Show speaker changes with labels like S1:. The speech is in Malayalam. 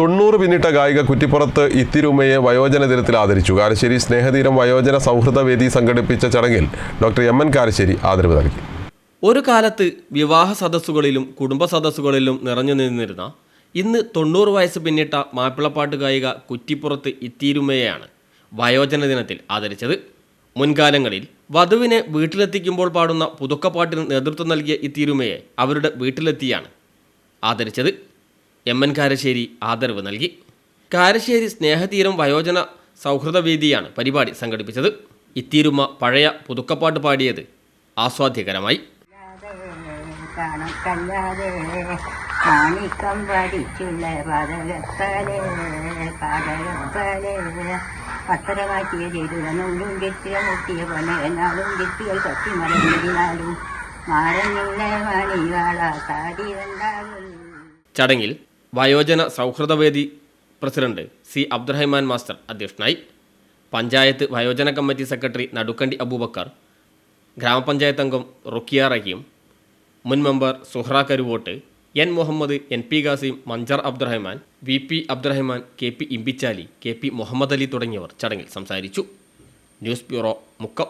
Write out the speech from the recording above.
S1: തൊണ്ണൂറ് പിന്നിട്ട ഗായിക കുറ്റിപ്പുറത്ത് ഇത്തിരുമയെ വയോജന ദിനത്തിൽ ആദരിച്ചു. കാരശ്ശേരി സ്നേഹതീരം വയോജന സൗഹൃദ വേദി സംഘടിപ്പിച്ച ചടങ്ങിൽ ഡോക്ടർ എം എൻ കാരശ്ശേരി ആദരവ് നൽകി.
S2: ഒരു കാലത്ത് വിവാഹ സദസ്സുകളിലും കുടുംബ സദസ്സുകളിലും നിറഞ്ഞു നിന്നിരുന്ന ഇന്ന് തൊണ്ണൂറ് വയസ്സ് പിന്നിട്ട മാപ്പിളപ്പാട്ട് ഗായിക കുറ്റിപ്പുറത്ത് ഇത്തിരുമയെയാണ് വയോജന ദിനത്തിൽ ആദരിച്ചത്. മുൻകാലങ്ങളിൽ വധുവിനെ വീട്ടിലെത്തിക്കുമ്പോൾ പാടുന്ന പുതുക്കപ്പാട്ടിന് നേതൃത്വം നൽകിയ ഇത്തിരുമയെ അവരുടെ വീട്ടിലെത്തിയാണ് ആദരിച്ചത്. എം എൻ കാരശ്ശേരി ആദരവ് നൽകി. കാരശ്ശേരി സ്നേഹതീരം വയോജന സൗഹൃദ വേദിയാണ് പരിപാടി സംഘടിപ്പിച്ചത്. ഇത്തീരുമ പഴയ പുതുക്കപ്പാട്ട് പാടിയത് ആസ്വാദ്യകരമായി. ചടങ്ങിൽ വയോജന സൗഹൃദവേദി പ്രസിഡന്റ് സി അബ്ദുറഹ്മാൻ മാസ്റ്റർ അധ്യക്ഷനായി. പഞ്ചായത്ത് വയോജന കമ്മിറ്റി സെക്രട്ടറി നടുക്കണ്ടി അബൂബക്കർ ഗ്രാമപഞ്ചായത്ത് അംഗം റുക്കിയ റഹീം മുൻ member Suhra Karuvott N Muhammad N P Khasim Manchar Abdurahman V P Abdurahman K P Imbichali K P Muhammad Ali തുടങ്ങിയവർ ചടങ്ങിൽ സംസാരിച്ചു. News bureau Mukkam.